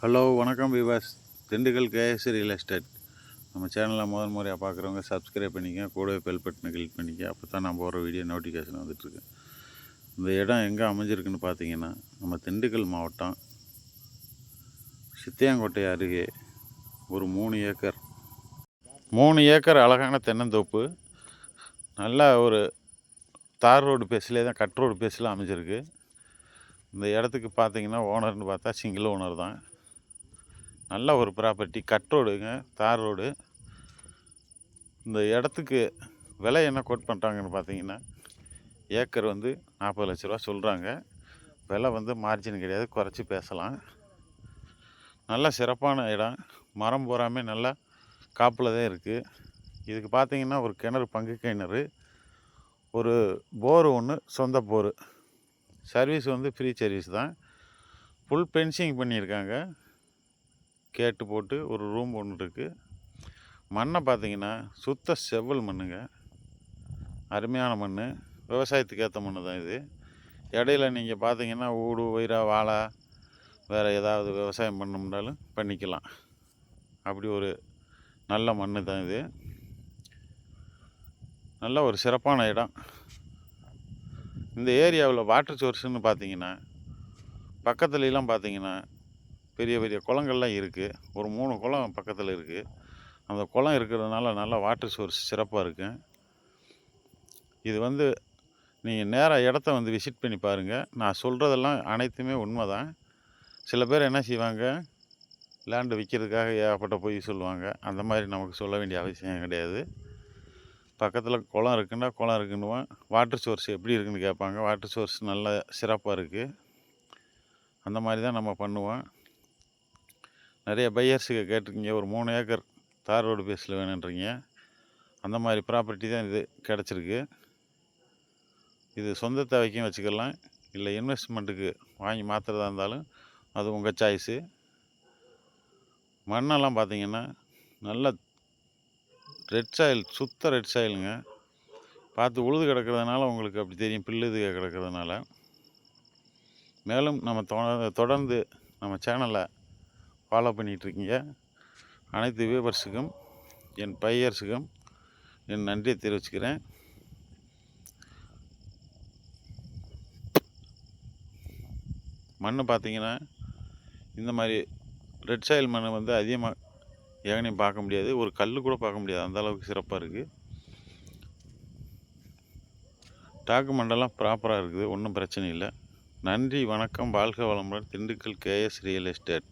Hello வணக்கம் Vivas Dindigul KS real estate. நம்ம சேனலில் முதல் முறையாக பார்க்குறவங்க சப்ஸ்கிரைப் பண்ணிக்க கூடவே பெல் பட்டனை கிளிக் பண்ணிக்க. அப்போ தான் நான் போகிற வீடியோ நோட்டிஃபிகேஷன் வந்துட்டுருக்கு. இந்த இடம் எங்கே அமைஞ்சிருக்குன்னு பார்த்தீங்கன்னா நம்ம திண்டுக்கல் மாவட்டம் சித்தியாங்கோட்டை அருகே ஒரு மூணு ஏக்கர். மூணு ஏக்கர் அழகான தென்னந்தோப்பு. நல்லா ஒரு தார் ரோடு பேஸ்லேயே தான் கட் ரோடு பேஸில் அமைஞ்சிருக்கு. இந்த இடத்துக்கு பார்த்தீங்கன்னா ஓனர்னு பார்த்தா சிங்கிள் ஓனர் தான். நல்ல ஒரு ப்ராப்பர்ட்டி கட் ரோடுங்க தார் ரோடு இந்த இடத்துக்கு விலை என்ன கோட் பண்ணுறாங்கன்னு பார்த்தீங்கன்னா ஏக்கர் வந்து நாற்பது லட்ச ரூபா சொல்கிறாங்க விலை வந்து மார்ஜின் கிடையாது குறைச்சி பேசலாம். நல்ல சிறப்பான இடம். மரம் பூராமே நல்லா காப்பில் தான் இருக்குது இதுக்கு பார்த்தீங்கன்னா ஒரு கிணறு பங்கு கிணறு. ஒரு போரு ஒன்று சொந்த போரு சர்வீஸ் வந்து ஃப்ரீ சர்வீஸ் தான். ஃபுல் பென்சிங் பண்ணியிருக்காங்க. கேட்டு போட்டு ஒரு ரூம் ஒன்று இருக்குது மண்ணை பார்த்தீங்கன்னா சுத்த செவ்வல் மண்ணுங்க. அருமையான மண் விவசாயத்துக்கு ஏற்ற மண் தான் இது. இடையில நீங்கள் பார்த்தீங்கன்னா ஊடு உயிரா வாழை வேறு ஏதாவது விவசாயம் பண்ணோம்னாலும் பண்ணிக்கலாம். அப்படி ஒரு நல்ல மண் தான் இது. நல்ல ஒரு சிறப்பான இடம். இந்த ஏரியாவில் வாட்டர் சோர்ஸ்னு பார்த்தீங்கன்னா பக்கத்துலலாம் பார்த்தீங்கன்னா பெரிய பெரிய குளங்கள்லாம் இருக்குது ஒரு மூணு குளம் பக்கத்தில் இருக்குது அந்த குளம் இருக்கிறதுனால நல்லா வாட்டர் சோர்ஸ் சிறப்பாக இருக்கும் இது வந்து நீங்கள் நேராக இடத்த வந்து விசிட் பண்ணி பாருங்கள் நான் சொல்கிறதெல்லாம் அனைத்துமே உண்மை தான் சில பேர் என்ன செய்வாங்க? லேண்டு விற்கிறதுக்காக ஏகப்பட்ட போய் சொல்லுவாங்க. அந்த மாதிரி நமக்கு சொல்ல வேண்டிய அவசியம் கிடையாது. பக்கத்தில் குளம் இருக்குன்னா குளம் இருக்குன்னுவான் வாட்டர் சோர்ஸ் எப்படி இருக்குன்னு கேட்பாங்க. வாட்டர் சோர்ஸ் நல்ல சிறப்பாக இருக்குது அந்த மாதிரி தான் நம்ம பண்ணுவோம். நிறைய பையர்ஸுக்கு கேட்டிருக்கீங்க. ஒரு மூணு ஏக்கர் தார் ரோடு பேஸில் வேணுன்றீங்க. அந்த மாதிரி ப்ராப்பர்ட்டி தான் இது கிடச்சிருக்கு. இது சொந்த தேவைக்கும் வச்சுக்கலாம். இல்லை இன்வெஸ்ட்மெண்ட்டுக்கு வாங்கி மாற்றுறதா இருந்தாலும் அது உங்கள் சாய்ஸு மண்ணெல்லாம் பார்த்தீங்கன்னா நல்ல ரெட் சாயில் சுத்த ரெட் சாயிலுங்க பார்த்து உழுது கிடக்கிறதுனால உங்களுக்கு அப்படி தெரியும். பில்லுது கிடக்கிறதுனால. மேலும் நம்ம தொடர்ந்து நம்ம சேனலை ஃபாலோ பண்ணிகிட்ருக்கீங்க. அனைத்து வியூவர்ஸுக்கும் என் பையர்ஸுக்கும் என் நன்றியை தெரிவிச்சுக்கிறேன். மண் பார்த்திங்கன்னா இந்த மாதிரி ரெட் சாயில் மண் வந்து அதிகமாக ஏகனையும் பார்க்க முடியாது. ஒரு கல் கூட பார்க்க முடியாது. அந்த அளவுக்கு சிறப்பாக இருக்குது டாக்குமெண்டெல்லாம் ப்ராப்பராக இருக்குது. ஒன்றும் பிரச்சனை இல்லை. நன்றி வணக்கம். வாழ்க வளமுடன். Dindigul KS real estate.